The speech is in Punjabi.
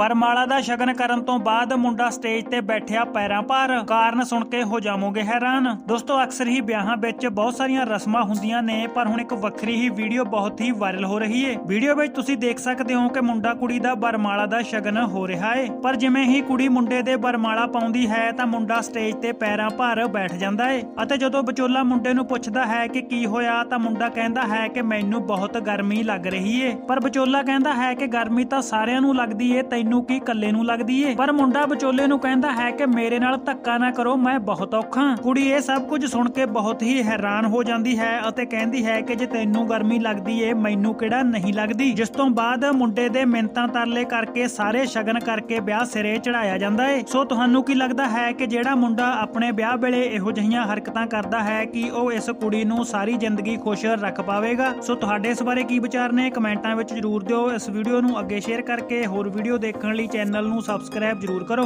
ਵਰਮਾਲਾ ਦਾ ਸ਼ਗਨ ਕਰਨ ਤੋਂ ਬਾਅਦ ਮੁੰਡਾ ਸਟੇਜ ਤੇ ਬੈਠਿਆ ਪੈਰਾਂ ਭਾਰ। ਕਾਰਨ ਸੁਣ ਕੇ ਹੋ ਜਾਵੋਗੇ ਹੈਰਾਨ। ਦੋਸਤੋ, ਅਕਸਰ ਹੀ ਵਿਆਹਾਂ ਵਿੱਚ ਬਹੁਤ ਸਾਰੀਆਂ ਰਸਮਾਂ ਹੁੰਦੀਆਂ ਨੇ, ਪਰ ਹੁਣ ਇੱਕ ਵੱਖਰੀ ਹੀ ਵੀਡੀਓ ਬਹੁਤ ਹੀ ਵਾਇਰਲ ਹੋ ਰਹੀ ਹੈ ਵੀਡੀਓ ਵਿੱਚ ਤੁਸੀਂ ਦੇਖ ਸਕਦੇ ਹੋ ਕਿ ਮੁੰਡਾ ਕੁੜੀ ਦਾ ਬਰਮਾਲਾ ਦਾ ਸ਼ਗਨ ਹੋ ਰਿਹਾ ਹੈ ਪਰ ਜਿਵੇਂ ਹੀ ਕੁੜੀ ਮੁੰਡੇ ਦੇ ਬਰਮਾਲਾ ਪਾਉਂਦੀ ਹੈ, ਤਾਂ ਮੁੰਡਾ ਸਟੇਜ ਤੇ ਪੈਰਾਂ ਭਾਰ ਬੈਠ ਜਾਂਦਾ ਏ। ਅਤੇ ਜਦੋਂ ਵਿਚੋਲਾ ਮੁੰਡੇ ਨੂੰ ਪੁੱਛਦਾ ਹੈ ਕਿ ਕੀ ਹੋਇਆ, ਤਾਂ ਮੁੰਡਾ ਕਹਿੰਦਾ ਹੈ ਕਿ ਮੈਨੂੰ ਬਹੁਤ ਗਰਮੀ ਲੱਗ ਰਹੀ ਏ। ਪਰ ਵਿਚੋਲਾ ਕਹਿੰਦਾ ਹੈ ਕਿ ਗਰਮੀ ਤਾਂ ਸਾਰਿਆਂ ਨੂੰ ਲੱਗਦੀ ਏ, ਤੈਨੂੰ ਕੀ ਕੱਲੇ ਨੂੰ ਲੱਗਦੀ ਏ? ਪਰ ਮੁੰਡਾ ਵਿਚੋਲੇ ਨੂੰ ਕਹਿੰਦਾ ਹੈ ਕਿ ਮੇਰੇ ਨਾਲ ਧੱਕਾ ਨਾ ਕਰੋ, ਮੈਂ ਬਹੁਤ ਔਖਾ ਕੁੜੀ, ਇਹ ਸਭ ਕੁਝ ਸੁਣ ਕੇ ਬਹੁਤ ਹੀ ਹੈਰਾਨ ਹੋ ਜਾਂਦੀ ਹੈ ਅਤੇ ਕਹਿੰਦੀ ਹੈ ਕਿ ਜੇ ਤੈਨੂੰ ਗਰਮੀ ਲੱਗਦੀ ਏ, ਮੈਨੂੰ ਕਿਹੜਾ ਨਹੀਂ ਲੱਗਦੀ? ਜਿਸ ਤੋਂ ਬਾਅਦ ਮੁੰਡੇ ਦੇ ਮਿੰਤਾਂ ਤਰਲੇ ਕਰਕੇ ਸਾਰੇ ਸ਼ਗਨ ਕਰਕੇ ਵਿਆਹ ਸਿਰੇ ਚੜਾਇਆ ਜਾਂਦਾ ਏ। ਸੋ ਤੁਹਾਨੂੰ ਕੀ ਲੱਗਦਾ ਹੈ ਕਿ ਜਿਹੜਾ ਮੁੰਡਾ ਆਪਣੇ ਵਿਆਹ ਵੇਲੇ ਇਹੋ ਜਿਹੀਆਂ ਹਰਕਤਾਂ ਕਰਦਾ ਹੈ ਕਿ ਉਹ ਇਸ ਕੁੜੀ ਨੂੰ ਸਾਰੀ ਜ਼ਿੰਦਗੀ ਖੁਸ਼ ਰੱਖ ਪਾਵੇਗਾ? ਸੋ ਤੁਹਾਡੇ ਇਸ ਬਾਰੇ ਕੀ ਵਿਚਾਰ ਨੇ? ਕਮੈਂਟਾਂ ਵਿੱਚ ਜਰੂਰ ਦਿਓ। ਇਸ ਵੀਡੀਓ ਨੂੰ ਅੱਗੇ ਸ਼ੇਅਰ ਕਰਕੇ ਹੋਰ ਵੀਡੀਓ ਦੇਖ ਦੇਖਣ ਲਈ ਚੈਨਲ ਨੂੰ ਸਬਸਕ੍ਰਾਈਬ ਜਰੂਰ ਕਰੋ।